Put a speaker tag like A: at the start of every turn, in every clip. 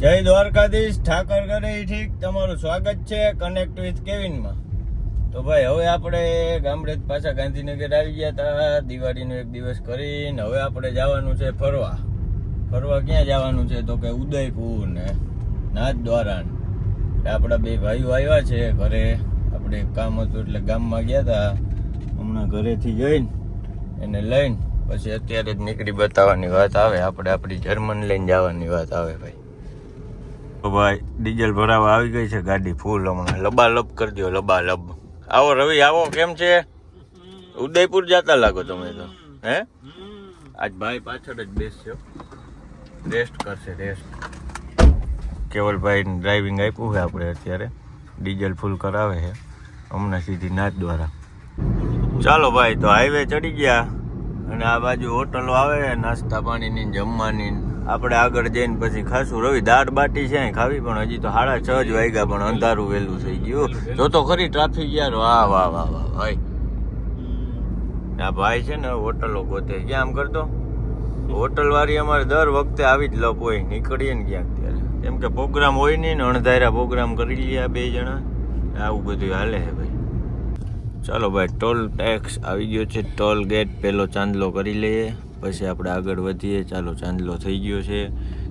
A: જય દ્વારકાધીશ, ઠાકર કરે ઠીક. તમારું સ્વાગત છે કનેક્ટ વિથ કેવિનમાં તો ભાઈ, હવે આપણે ગામડે પાછા ગાંધીનગર આવી ગયા હતા દિવાળીનો એક દિવસ કરીને હવે આપણે જવાનું છે ફરવા. ફરવા ક્યાં જવાનું છે? તો કે ઉદયપુર ને નાથ દ્વારા આપણા બે ભાઈઓ આવ્યા છે ઘરે. આપણે કામ હતું એટલે ગામમાં ગયા હતા હમણાં ઘરેથી જઈને એને લઈને પછી અત્યારે જ નીકળી બતાવવાની વાત આવે. આપણે આપણી જર્મન લઈને જવાની વાત આવે ભાઈ. તો ભાઈ ડીઝલ ભરાવા આવી ગઈ છે ગાડી ફૂલ હમણાં. લબાલબ કરજો, લબાલબ. આવો રવિ, આવો, કેમ છે? ઉદયપુર જતા લાગો તમે તો. હે? આજ ભાઈ પાછળ જ બેસજો. રેસ્ટ કરશે રેસ્ટ કેવલભાઈ ડ્રાઇવિંગ આપ્યું છે આપણે અત્યારે. ડીઝલ ફૂલ કરાવે છે. હમણાં સીધી નાચ દ્વારા. ચાલો ભાઈ, તો હાઈવે ચડી ગયા. અને આ બાજુ હોટલો આવે નાસ્તા પાણીની જમવાની. આપણે આગળ જઈને પછી ખાસું રવિ, દાળ બાટી છે ખાવી, પણ હજી તો સાડા છ જ વાગ્યા, પણ અંધારું વહેલું થઈ ગયું. જો તો ખરી ટ્રાફિક યાર. વાહ વાહ વાહ વાહ, ભાઈ. આ ભાઈ છે ને, હોટલો ગોતે. ક્યાં આમ કરતો? હોટલ વાળી અમારે દર વખતે આવી જ લપ હોય. નીકળીએ ને ક્યાંક ત્યારે. કેમ કે પ્રોગ્રામ હોય નહીં ને, અણધાર્યા પ્રોગ્રામ કરી લઈએ બે જણા. આવું બધું હાલે છે ભાઈ. ચાલો ભાઈ ટોલ ટેક્સ આવી ગયો છે. ટોલ ગેટ પેલો ચાંદલો કરી લઈએ. પછી આપણે આગળ વધીએ. ચાલો, ચાંદલો થઈ ગયો છે.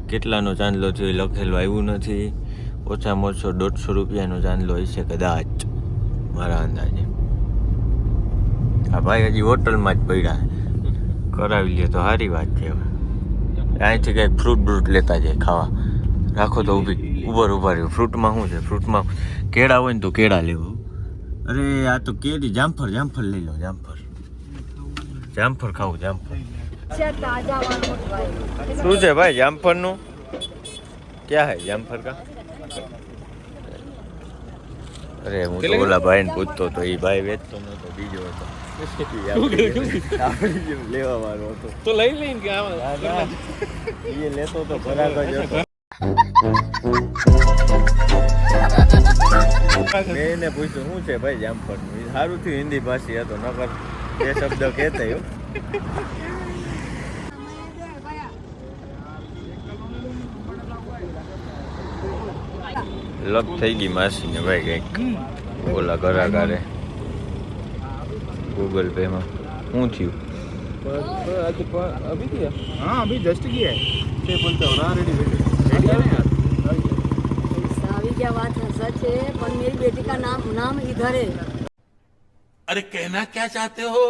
A: કેટલાનો ચાંદલો થયો લખેલો આવ્યું નથી. ઓછામાં ઓછો દોઢસો રૂપિયાનો ચાંદલો હશે કદાચ, મારા અંદાજે. આ ભાઈ હજી હોટલમાં જ પડ્યા. કરાવી લે તો સારી વાત છે અહીંથી કંઈક ફ્રૂટ બ્રૂટ લેતા જાય ખાવા. રાખો તો ઊભી, ઉભર, ઊભા રહ્યો. ફ્રૂટમાં શું છે? ફ્રૂટમાં કેળા હોય ને તો કેળા લેવું. અરે, આ તો કેરી, જામફળ જામફળ લઈ લો, જામફળ. જામફળ ખાવું, જામફળ. શું છે ભાઈ જામફળનું ક્યાં હે જામફળ કા? અરે હું તો ઓલા ભાઈને પૂછતો તો એ ભાઈ વેચતો નતો બીજો હતો. લેવા વાળો હતો.
B: તો લઈ લઈને કે આમાં
A: ના, ના. એ લેતો તો ખરાબ જ હતો. મેં એને પૂછ્યું શું છે ભાઈ જામફળનું? સારું થયું હિન્દી ભાષી હતો નકર બે શબ્દ કહેતા લપ થઈ ગઈ માસીને ભાઈ કંઈક ઓલા ઘરાગારે ગૂગલ પે માં શું થયું
B: अभी किया
C: हाँ अभी जस्ट किया है
B: छः पंचावन रेडी
D: આવી क्या बात है सच है पर मेरी बेटी का नाम नाम इधर है
E: अरे कहना क्या चाहते हो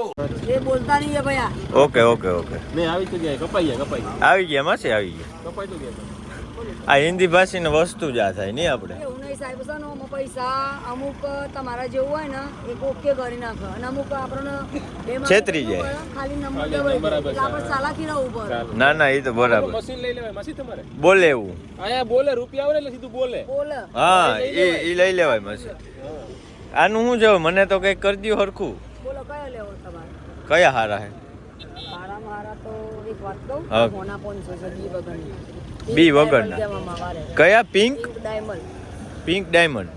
D: ये बोलता नहीं है भैया
A: ઓકે ઓકે ઓકે
B: नहीं આવી તો ગયા કપાઈ ગયા કપાઈ ગયા
A: આવી ગયા માસી આવી ગયા
B: કપાઈ તો ગયા
A: આ હિન્દી ભાષીની વસ્તુ જ આ થાય નહીં આપણે?
D: એવું નહીં સાહેબ છે ને આમાં પૈસા અમુક તમારા જેવું હોય ને એક ઓકે કરી નાખે. અને અમુક આપણને
A: છેતરી જાય.
D: ખાલી નંબર એટલે આપણે ચાલાકી રહેવું પડે.
A: ના ના એ તો બરાબર.
B: મશીન લઈ લેવાય મશીન તમારે?
A: બોલે એવું.
B: અહીંયા બોલે રૂપિયા આવે એટલે સીધું બોલે.
D: બોલે.
A: હા એ એ લઈ લેવાય મશીન આનું શું છે મને તો કંઈક કરી દ્યો હરખું.
D: બોલો કયો લેવો તમારે?
A: કયા હારા હે?
D: મારા મારા તો એક વાત કહું
A: હા.
D: હોના પોનસો છે બી વગરની
A: બી વગરના. કયા? Pink diamond
D: pink diamond.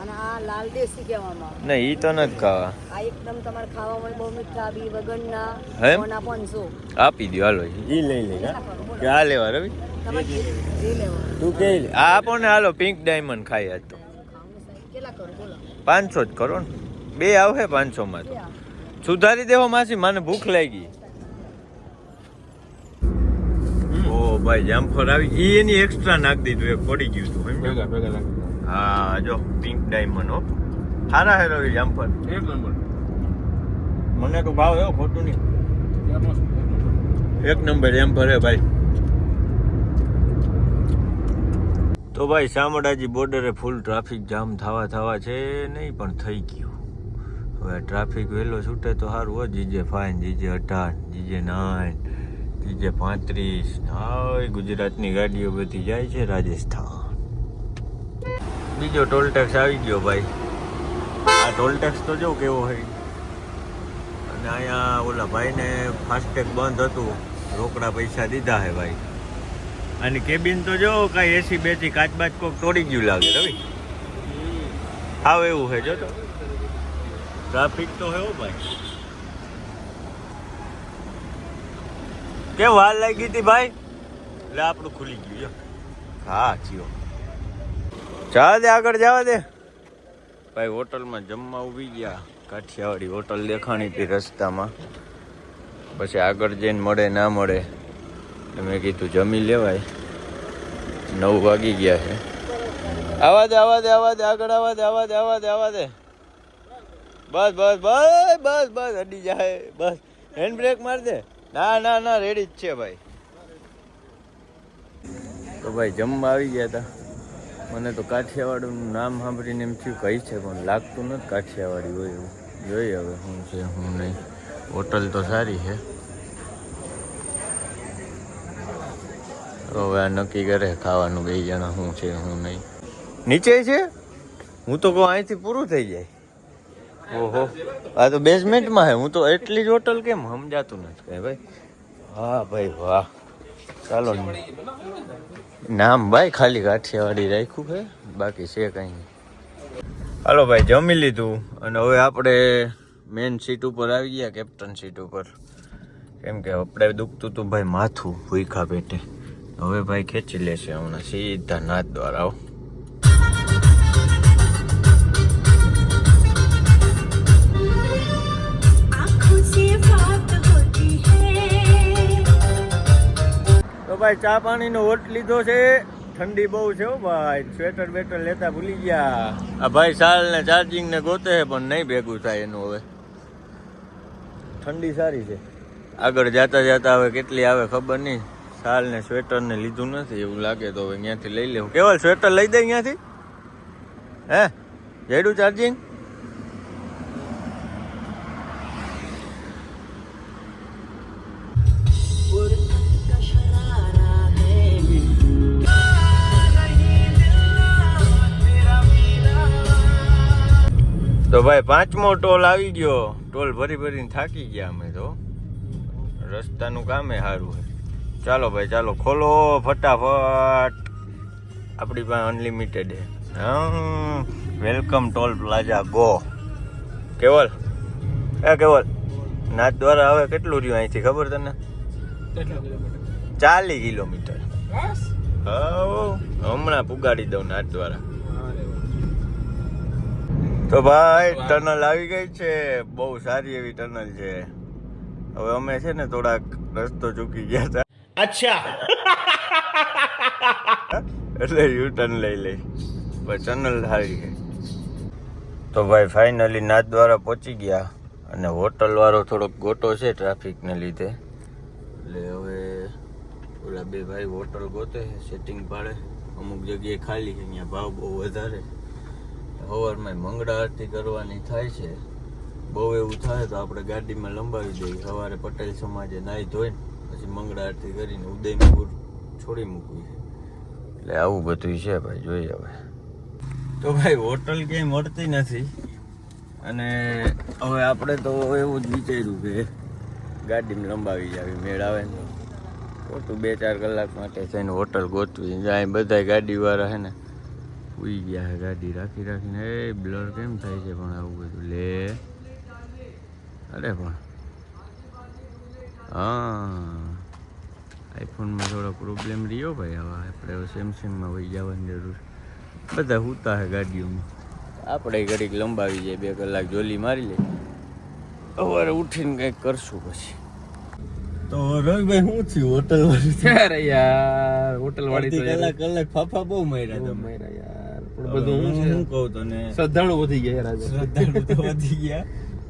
D: અને આ લાલ દેશી કહેવામાં
A: એ તો નથી ખાવા.
D: આ એકદમ તમારે ખાવામાં બહુ મીઠા બી વગરના
A: હે?
D: ઓના પોનસો
A: આપી દો હાલો. એ લઈ લે કે આ લેવા રવિ? તું કે લે. આ આપો ને હાલો પિંક ડાયમંડ ખાઈ આજ તો. પાંચસો જ કરો ને. બે આવશે પાંચસોમાં તો. સુધારી દેવો માસી મને ભૂખ લાગી ઓ ભાઈ જામફળ આવી એ એની એક્સ્ટ્રા નાખી દીધું એક પડી ગયું હતું
B: ભેગા ભેગા
A: હા જો પિંક ડાયમંડ હો. સારા હેરો રવિ જામફળ
B: એક નંબર
A: મને તો ભાવ એવો ખોટું નહીં.
B: એક નંબર.
A: એક નંબર એમ ભરે ભાઈ. તો ભાઈ શામળાજી બોર્ડરે ફૂલ ટ્રાફિક જામ થવા થવા છે નહીં પણ થઈ ગયું. હવે ટ્રાફિક વહેલો છૂટે તો સારું હોય જીજે ફાઇન જીજે અઢાર જીજે નાઇન. જીજે પાંત્રીસ. હાય ગુજરાતની ગાડીઓ બધી જાય છે રાજસ્થાન. બીજો ટોલ ટેક્સ આવી ગયો ભાઈ. આ ટોલ ટેક્સ તો જો કેવો હોય. અને અહીંયા ઓલા ભાઈને ફાસ્ટેગ બંધ હતું. રોકડા પૈસા દીધા હે ભાઈ. અને કેબિન તો જો કાંઈ એસી બેસી કાચ બાચ કોક તોડી ગયું લાગે રવિ. આવ એવું છે જો તો ટ્રાફિક તો હેવો ભાઈ. કેમ વાર લાગી હતી ભાઈ? એટલે આપણું ખુલી ગયું હા, જીઓ. ચાલ દે, આગળ જવા દે. ભાઈ, હોટલમાં જમવા ઊભી ગયા. કાઠિયાવાડી હોટલ દેખાણી હતી રસ્તામાં. પછી આગળ જઈને મળે, ના મળે મેં કીધું, જમી લેવાય. નવ વાગી ગયા છે. આવા દે આવા દે આવા દે, આગળ આવા દે આવા દે આવા દે આવા દે. બસ બસ બસ બસ બસ, અડી જાય. બસ. હેન્ડ બ્રેક માર દે. ના ના ના રેડી જ છે ભાઈ. તો ભાઈ જમવા આવી ગયા હતા મને તો કાઠિયાવાડનું નામ સાંભળીને એમ થયું કઈ છે પણ લાગતું નથી કાઠિયાવાડી હોય એવું. જોઈએ હવે શું છે શું નહીં. હોટલ તો સારી છે. હવે આ નક્કી કરે ખાવાનું બે જણા શું છે શું નહીં. નીચે છે? હું તો કહું અહીંથી પૂરું થઈ જાય. ઓહો. આ તો બેઝમેન્ટમાં હે. હું તો એટલી જ હોટલ કેમ સમજાતું નથી કઈ ભાઈ. હા ભાઈ વાહ. ચાલો નામ ભાઈ ખાલી કાઠિયાવાડી રાખ્યું છે. બાકી છે કઈ નહીં. હાલો ભાઈ, જમી લીધું. અને હવે આપણે મેન સીટ ઉપર આવી ગયા કેપ્ટન સીટ ઉપર. કેમ કે આપણે દુખતું હતું ભાઈ માથું ભૂખા પેટે. હવે ભાઈ ખેંચી લેશે હમણાં. સીધા નાથ દ્વારા આવો. ભાઈ ચા પાણીનો ઓટ લીધો છે. ઠંડી બહુ છે હો ભાઈ. સ્વેટર બેટર લેતા ભૂલી ગયા. આ ભાઈ સાલ ને ચાર્જિંગ ને ગોતે છે પણ નહીં ભેગું થાય એનું હવે. ઠંડી સારી છે. આગળ જાતા જાતા હવે કેટલી આવે ખબર નહીં. સાલ ને સ્વેટર ને લીધું નથી એવું લાગે તો હવે અહીંયાથી લઈ લેવું. કેવલ સ્વેટર લઈ દે અહીંયાથી હે? જેડું ચાર્જિંગ? ભાઈ પાંચમો ટોલ આવી ગયો. ટોલ ભરી ભરીને થાકી ગયા અમે તો. રસ્તાનું કામે સારું હોય ચાલો ભાઈ ચાલો ખોલો ફટાફટ. આપણી પાસે અનલિમિટેડ હે. Welcome toll plaza go. Keval? એ કેવલ? નાથ દ્વારા હવે કેટલું રહ્યું અહીંથી ખબર તને? ચાલીસ કિલોમીટર. હમણાં પુગાડી દઉં નાથ દ્વારા. તો ભાઈ ટનલ આવી ગઈ છે. બહુ સારી એવી ટનલ છે. હવે અમે છે ને થોડાક રસ્તો ચૂકી ગયા હતા. અચ્છા. એટલે યુ ટર્ન લઈ લઈ. પણ ટનલ સારી છે તો ભાઈ ફાઇનલી નાથ દ્વારા પહોંચી ગયા. અને હોટલ વાળો થોડોક ગોટો છે ટ્રાફિકને લીધે. એટલે હવે ઓલા બે ભાઈ હોટલ ગોતે સેટિંગ પાડે. અમુક જગ્યાએ ખાલી છે અહીંયા ભાવ બહુ વધારે. સવારમાં મંગળા આરતી કરવાની થાય છે. બહુ એવું થાય તો આપણે ગાડીમાં લંબાવી દઈએ. સવારે પટેલ સમાજે નાહી ધોઈને પછી મંગળા આરતી કરીને ઉદયપુર છોડી મૂકવી છે. એટલે આવું બધું છે ભાઈ જોઈએ હવે. તો ભાઈ હોટલ ક્યાંય મળતી નથી. અને હવે આપણે તો એવું જ વિચાર્યું કે ગાડીમાં લંબાવી જાવી મેળ આવે ને. ખોટું બે ચાર કલાક માટે થઈને હોટલ ગોતવી. જાય બધા ગાડીવાળા છે ને ઉઈ ગયા હે ગાડી રાખી રાખીને એ બ્લર કેમ થાય છે પણ આવું બધું? લે. અરે પણ. હા. આઈફોનમાં થોડો પ્રોબ્લેમ રહ્યો ભાઈ હવે. આપણે સેમસંગમાં વહી જવાની જરૂર બધા હુતા હે ગાડીઓમાં. આપણે ઘડીક લંબાવી જાય બે કલાક જોલી મારી લે સવારે ઉઠીને કંઈક કરશું પછી. તો રવિભાઈ શું થયું હોટલ વાળી
B: અરે યાર હોટલ વાળી કલાક
A: કલાક ફાફા બહુ માર્યા
B: માર્યા યાર. પણ બધું હું છે?
A: હું કહું તને.
B: શ્રદ્ધાળુ વધી ગયા યાર
A: શ્રદ્ધાળુ તો વધી ગયા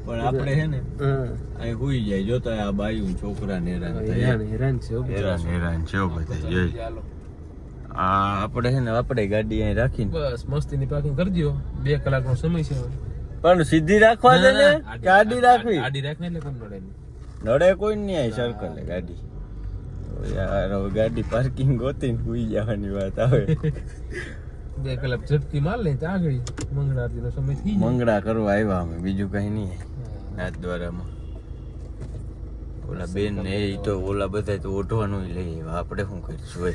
A: પણ આપણે હે ને
B: હા.
A: અહીં હુઈ જાય. જોતા આ બાયું છોકરા ને હેરાન થાય.
B: હેરાન છે
A: હેરાન હેરાન છે બધા. જોઈ. આ આપણે હે ને આપણે ગાડી અહીં રાખીને.
B: બસ મસ્તી ની પાર્કિંગ કરી દ્યો. બે કલાકનો સમય છે
A: પણ સીધી રાખવા દે ને? આડી રાખવી?
B: ગાડી રાખને એટલે કોણ નડે.
A: નડે કોઈ નહીં અહીં સર્કલ ગાડી. યાર હવે ગાડી પાર્કિંગ ગોતીને હુઈ જવાની વાત આવે.
B: બે કલાક ઝટકી માર લે ત્યાં આગળ મંગળા આરતીનો સમય
A: મંગળા કરવા આવ્યા અમે, બીજું કઈ નહીં. નાથ દ્વારામાં. ઓલા બેન ને એ તો ઓલા બધા તો ઓઢવાનું લઈ આપણે શું કરીશું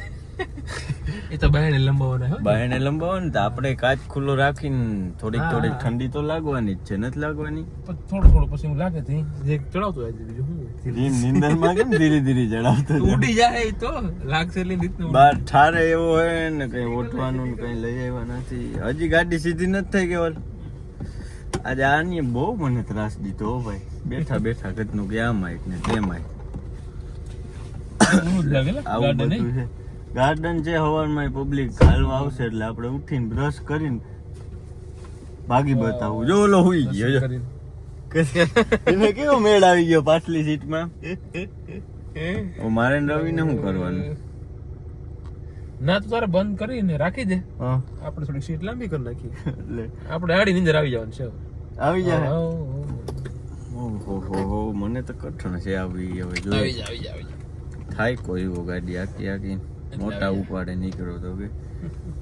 B: એ તો બાયણે લંબાવવાના હો
A: બાયણે લંબાવો ને તો આપણે કાચ ખુલ્લો રાખીને થોડીક થોડીક ઠંડી તો લાગવાની જ છે. નથી લાગવાની?
B: થોડો થોડું થોડું પછી હું લાગે તો. જે ચડાવતો જાય બીજું શું?
A: ધીમ નીંદરમાં કેમ ધીરે ધીરે ચડાવતો જાય?
B: ઉડી જાય તો. લાગશે એટલે રીતનું
A: બાર ઠારે એવો હોય ને કઈ ઓઠવાનું ને કઈ લઈ આવ્યા નથી. હજી ગાડી સીધી નથી થઈ કેવલ આજે આની બહુ મને ત્રાસ દીધો હો ભાઈ. બેઠા બેઠા કદનું કે આમ આય ને તેમ આય
B: ગાર્ડન
A: છે. હવારમાં પબ્લિક હાલવા આવશે એટલે આપણે ઉઠીને બ્રશ કરીને ભાગી બતાવું. જો ઓલો હુઈ ગયો એને કેવો મેળ આવી ગયો પાછલી સીટમાં? ઓ મારે રવિને શું કરવાનું?
B: ના તો તારે બંધ કરીને રાખી દે. આપણે થોડી સીટ લાંબી કરી નાખી
A: એટલે
B: આપણે આડી નીંદર આવી જવાનું છે
A: આવી જાય. ઓહો હો હો મને તો કઠણ છે આવી હવે
B: જો
A: થાય કોઈ એવો ગાડી આખી આખી. મોટા ઉપાડે નીકળો તો કે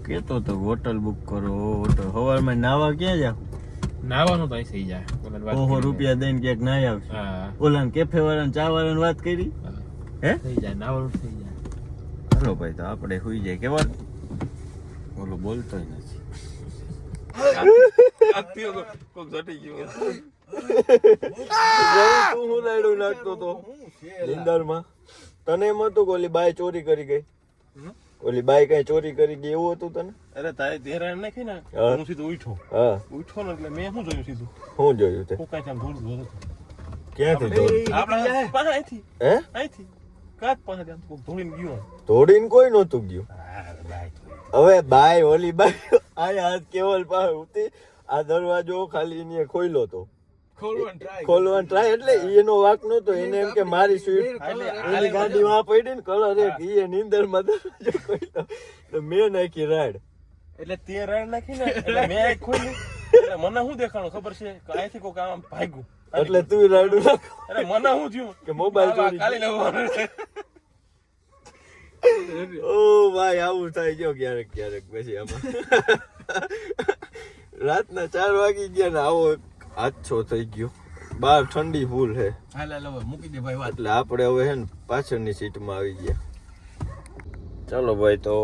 A: કેતો તો હોટલ બુક કરો હોટલ. સવારમાં નાવા ક્યાં જાવ?
B: નાવાનું તો થઈ જાય.
A: ઓહો રૂપિયા દઈને ક્યાંક નાઈ આવશે.
B: હા.
A: ઓલા કેફે વાળા ચા વાળાને વાત કરી?
B: હે. થઈ જાય નાવાનું થઈ જાય.
A: હાલો ભાઈ તો આપણે સુઈ જાય કેવા ઓલો બોલતોય નથી. તું હું લાડુ નાખતો તો નિંદરમાં? તને એમ હતું કે ઓલી બાઈ ચોરી કરી ગઈ? ઓલી બાઈ કઈ ચોરી કરી ગઈ એવું હતું તને?
F: અરે તારે ધેરાણ નાખી ને
A: હું.
F: સીધો ઉઠો.
A: હા.
F: ઉઠો ને એટલે મેં શું જોયું સીધું?
A: શું જોયું તે?
F: હું કાંઈ આમ દૂર દૂર
A: ક્યાંથી
F: આપણે પાસે. અહીંથી.
A: હે?
F: અહીંથી. કાચ પાસે આમ ધોળીને ગયું.
A: ધોડીને કોઈ નહોતું ગયું. હવે બાઈ ઓલી બાઈ આ હાથ કેવલ પાસે ઉતી આ દરવાજો ખાલી એને ખોલ્યો તો. ખોલવાનો ટ્રાય એટલે એનો વાક નતો એને એમ કે મારી સ્વીટ એની ગાડી માં પડી ને કલર એક એ નીંદરમાં તો મેં નાખી રાડ
F: એટલે તે રાડ નાખી ને એટલે મેં ખોલી. એટલે મને શું દેખાણું ખબર છે? કે અહીંથી કોક આમ ભાગ્યું.
A: એટલે તું રાડ નાખ
F: અરે મને શું થયું?
A: કે મોબાઈલ ચોરી.
F: કાલી લેવાનું
A: ઓ ભાઈ આવું થાય ગયો ક્યારેક ક્યારેક પછી આમાં. રાતના ચાર વાગી ગયા ને આવો આછો થઈ ગયો. બહાર ઠંડી ફૂલ છે
B: મૂકી દે ભાઈ વાત.
A: એટલે આપણે હવે હે ને પાછળની સીટમાં આવી ગયા. ચાલો ભાઈ તો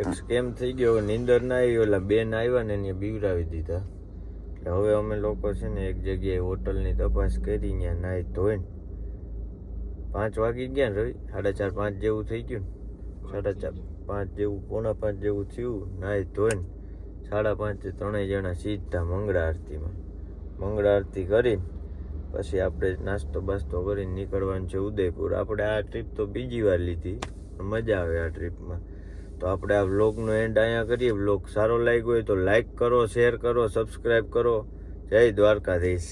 A: એક સ્કેમ થઈ ગયો નીંદર ના આવી ઓલા બેન આવ્યા ને એને બીવરાવી દીધા. એટલે હવે અમે લોકો છે ને એક જગ્યાએ હોટલની તપાસ કરી ત્યાં નાહી ધોઈને પાંચ વાગી ગયા ને રવિ સાડા ચાર પાંચ જેવું થઈ ગયું સાડા ચાર પાંચ જેવું પોણા પાંચ જેવું થયું નાહી ધોઈને સાડા પાંચે ત્રણેય જણા સીધા મંગળા આરતીમાં. મંગળા આરતી કરીને પછી આપણે નાસ્તો બાસ્તો કરીને નીકળવાનું છે ઉદયપુર. આપણે આ ટ્રીપ તો બીજી વાર લીધી. મજા આવે આ ટ્રીપમાં તો આપણે આ વ્લોગનો એન્ડ અહીંયા કરીએ. વ્લોગ સારો લાગ્યો હોય તો લાઈક કરો શેર કરો સબસ્ક્રાઈબ કરો. જય દ્વારકાધીશ.